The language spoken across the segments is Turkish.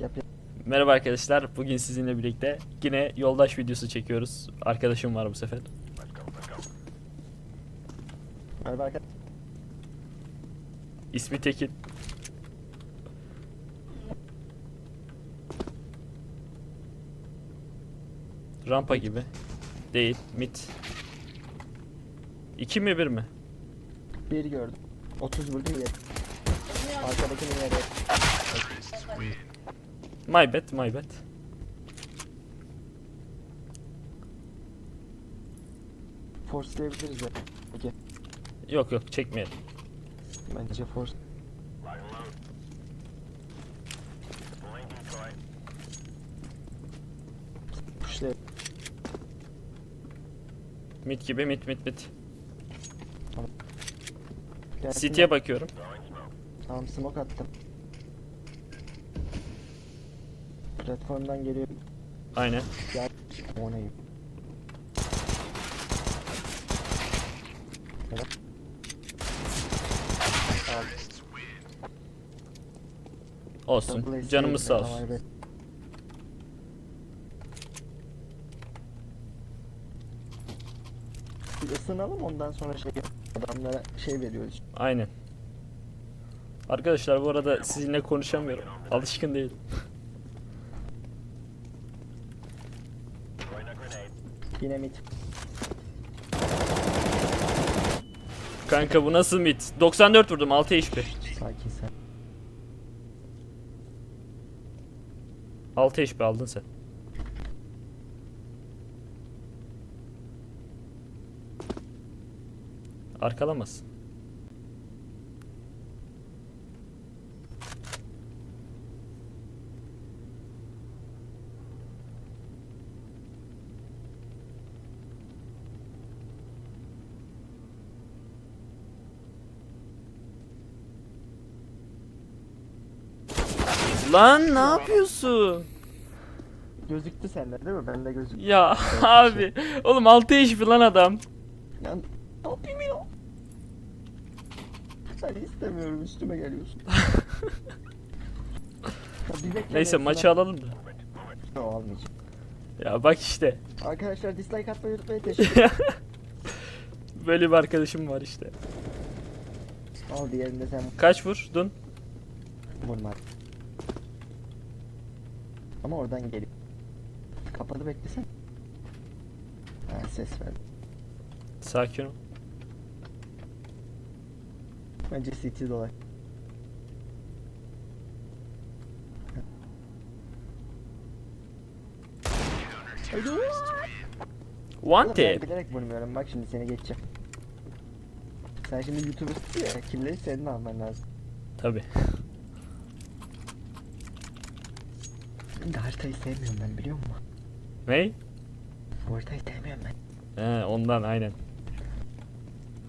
Yap yap. Merhaba arkadaşlar. Bugün sizinle birlikte yine yoldaş videosu çekiyoruz. Arkadaşım var bu sefer. Merhaba arkadaşlar. İsmi Tekin. Rampa gibi. Değil. Mit. 2 mi 1 mi? Bir gördüm. 30 vurdum yer. Arkadakini yere. My bad, my bad. Forcelayabiliriz ya. Peki. Yok yok çekmeyelim. Bence force. Pushlayalım. Mit gibi mit mit mit. Gelsin City'ye bakıyorum. Tamam smoke attım. Platformdan geliyor. Aynen. Gel. O neyim? Evet. Olsun. Canımız sağ olsun. Bir ısınalım ondan sonra şey adamlara şey veriyoruz. Aynen. Arkadaşlar bu arada sizinle konuşamıyorum. Alışkın değilim. Dinamit. Kanka bu nasıl mit? 94 vurdum 6 HP. Sakin sen. 6 HP aldın sen. Arkalamaz. Lan ne yapıyorsun? Gözüktü sende değil mi? Bende gözüktü. Ya abi oğlum 6 HP lan adam. Ya ne yapayım ya? Sen istemiyorum üstüme geliyorsun. Neyse maçı alalım da. Yo, almayacağım. Ya bak işte. Arkadaşlar dislike atmayı unutmayın teşekkür Böyle bir arkadaşım var işte. Al diğerinde sen Kaç vurdun? vurma. Ama oradan geliyor. Kapalı beklesen. Ha ses ver. Sakin ol. Bence CT. Hadi. One Ben bilerek vurmuyorum. Bak şimdi seni geçeceğim. Sen şimdi YouTuber'sın ya. Killleri senin alman lazım. Tabi. Ben de haritayı sevmiyorum ben biliyor musun? Ney? Bu haritayı sevmiyorum ben. He ondan aynen.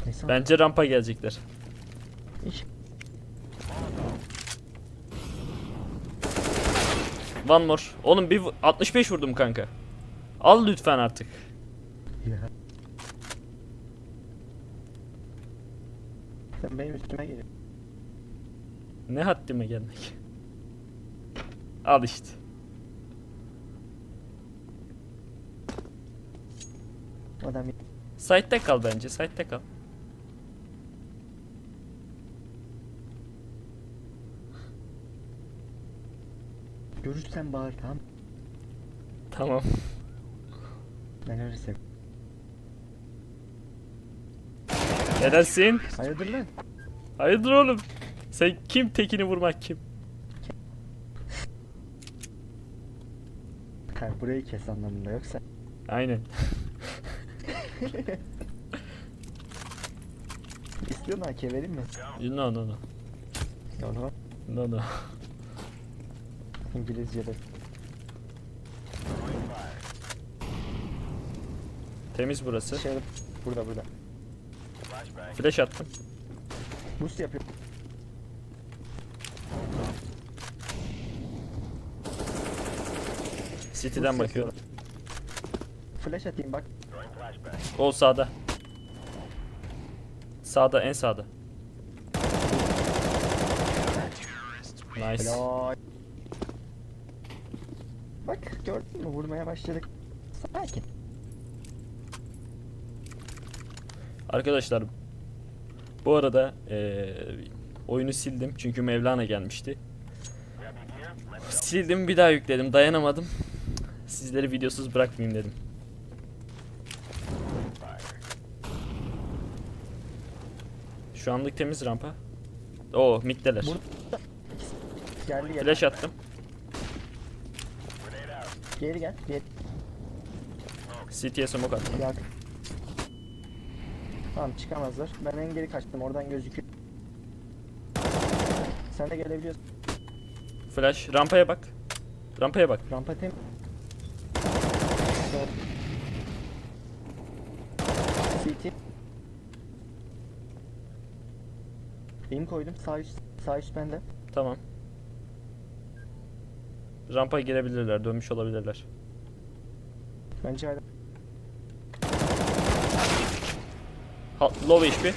Neyse Bence rampa gelecekler. Hiç. One more. Oğlum bir vu- 65 vurdum kanka. Al lütfen artık. Ya. Sen benim üstüme geliyorsun. Ne haddime gelmek. Al işte. Adam Site'de kal bence. Site'de kal. görürsen bağır tamam. Tamam. Ben öyle sev. Nedensin? Hayırdır lan? Hayırdır oğlum? Sen kim tekini vurmak kim? Kanka burayı kes anlamında yoksa. Aynen. İstiyorsun AK vereyim mi? No no no. Yok no. No no. İngilizce'de. Temiz burası. Şey burada burada. Flash attım. Boost yapıyor. City'den bakıyorum. Flash atayım bak. O sağda. Sağda en sağda. Nice. Helal. Bak gördün mü vurmaya başladık. Sakin. Arkadaşlar bu arada eee, oyunu sildim çünkü Mevlana gelmişti. Sildim bir daha yükledim dayanamadım. Sizleri videosuz bırakmayayım dedim. Şu anlık temiz rampa. Oo middeler. Burada geldi gel. Flash attım. Geri gel. Geri CT'ye smoke attım. yak. Tamam çıkamazlar. Ben en geri kaçtım. Oradan gözüküyor. Sen de gelebiliyorsun. Flash rampaya bak. Rampaya bak. Rampa tem. CT. Benim koydum. Sağ üst. Sağ üst bende. Tamam. Rampaya girebilirler, dönmüş olabilirler. Bence hala. Ha, low HP.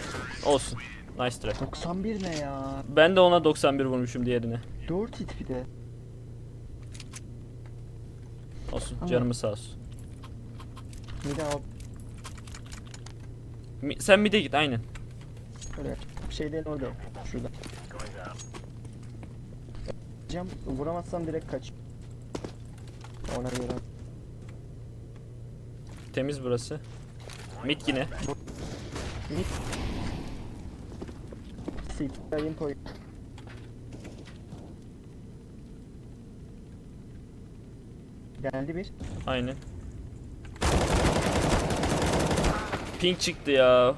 Olsun. Nice try. 91 ne ya? Ben de ona 91 vurmuşum diğerine. 4 hit bir de. Olsun. Ama- Canımız sağ olsun. Daha o Mi- sen mid'e git aynen. böyle şeyden orada. Şurada. Cam vuramazsam direkt kaç. Ona göre. Temiz burası. Mid yine. Mid. Yayın koy. Geldi bir. Aynen. Pink çıktı ya.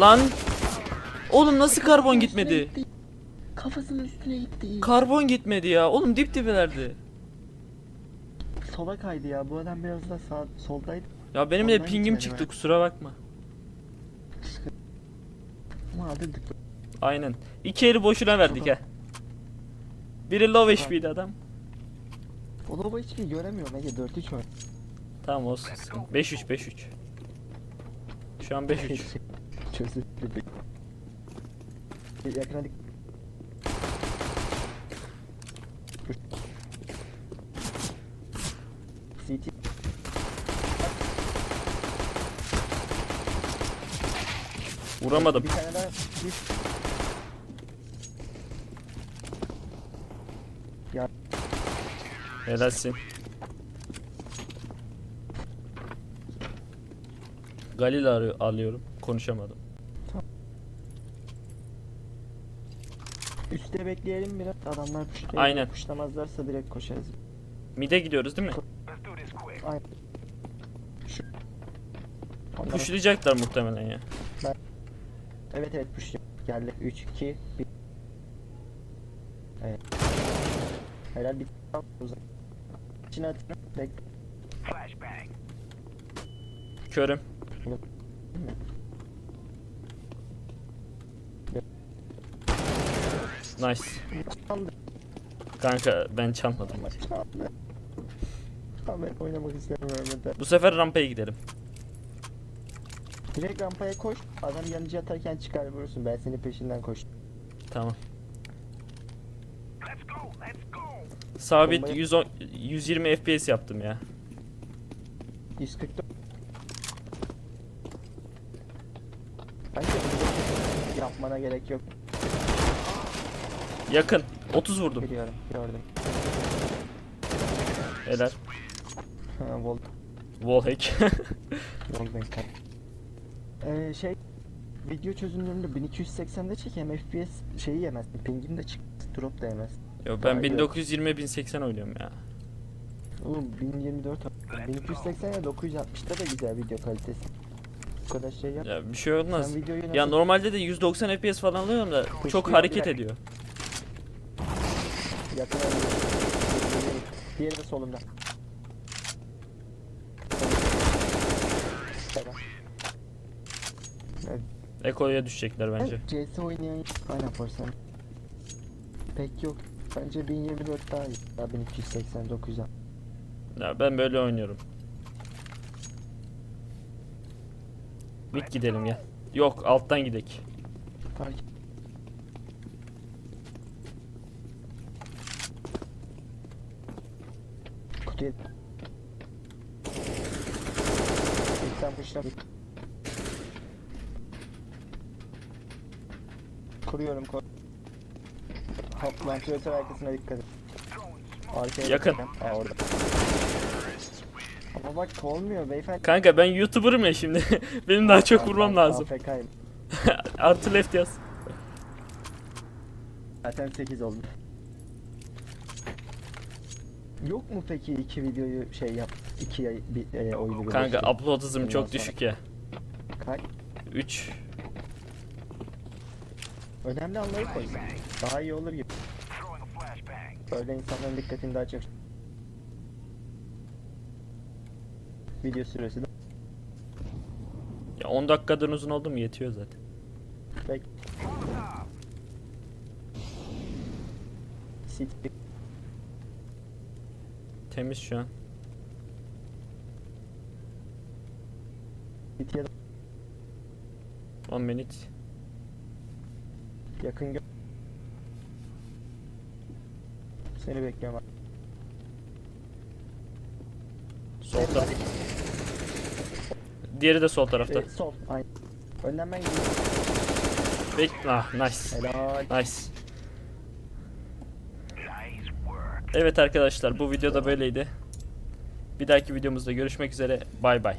Lan. Oğlum nasıl karbon gitmedi? Kafasının üstüne gitti. Karbon gitmedi ya. Oğlum dip dibelerdi. Sola kaydı ya. Bu adam biraz da sağ soldaydı. Ya benim de Ondan pingim gitmedi çıktı bak. kusura bakma. Ama. Aynen. İki eli boşuna verdik ha. Biri low HP'di adam. O da hiçbir göremiyor. Ege 4-3 var. Tamam olsun. 5-3 5-3. Şu an 5-3. Çözüldü. Yakına dik. CT. Vuramadım. Bir tane daha. Bir. Helalsin. Galil arıyor, alıyorum. Konuşamadım. Üste bekleyelim biraz. Adamlar puşlayalım. Aynen. Puşlamazlarsa direkt koşarız. Mid'e gidiyoruz değil mi? Aynen. Şu. Pushlayacaklar muhtemelen ya. Evet evet push geldi. 3 2 1. Evet. Helal bir uzak. İçine atın. Bek. Körüm. Nice. Kanka ben çalmadım. Ben oynamak istemiyorum Mete. Bu sefer rampaya gidelim. Direkt rampaya koş. Adam yanıcı atarken çıkar vurursun. Ben senin peşinden koş. Tamam. Sabit Bombayı- 110 120 FPS yaptım ya. 144. Bence bunu yapmana gerek yok. Yakın. 30 vurdum. Biliyorum. Gördüm. Helal. Ha, Volt. Wallhack. Wallbang kay. Ee, şey video çözünürlüğünü 1280'de çek hem FPS şeyi yemez. Pingim de çık. Drop da yemez. Yo ben Hayır. 1920 1080 oynuyorum ya. Oğlum 1024 1280 ya 960'da da güzel video kalitesi. Bu kadar şey yap. Ya bir şey olmaz. Ya normalde de 190 FPS falan alıyorum da çok hareket ediyor. Yakın Diğeri de. Tamam. Evet. Eko'ya düşecekler bence. Evet, CS oynayan aynen forsan. Pek yok. Bence 1024 daha iyi. Ya 1289 'a. Ya ben böyle oynuyorum. Mid gidelim ya. Yok alttan gidek. Fark Kutuya... İlkten pushla. Kuruyorum kor. Hop vantilatör arkasına dikkat et. Arkaya Yakın. Aa orada. Ama bak olmuyor beyefendi. Kanka ben YouTuber'ım ya şimdi. Benim daha çok vurmam lazım. AFK'yim. Artı left yaz. Zaten 8 oldu. Yok mu peki iki videoyu şey yap, iki ay- bir e, oyunu Kanka birleştir? upload hızım çok düşük ya. Kaç? 3. Önemli anları koysun. Daha iyi olur gibi. Böyle insanların dikkatini daha çok... Video süresi de Ya 10 dakikadan uzun oldu mu yetiyor zaten. bek. City. Temiz şu an. City'ye 10 minute. yakın gö... Seni bekliyorum abi. Sol taraf. Diğeri de sol tarafta. Ee, sol. Aynen. Önden ben gidiyorum. Bek ah nice. Helal. Nice. Evet arkadaşlar bu videoda böyleydi. Bir dahaki videomuzda görüşmek üzere. Bay bay.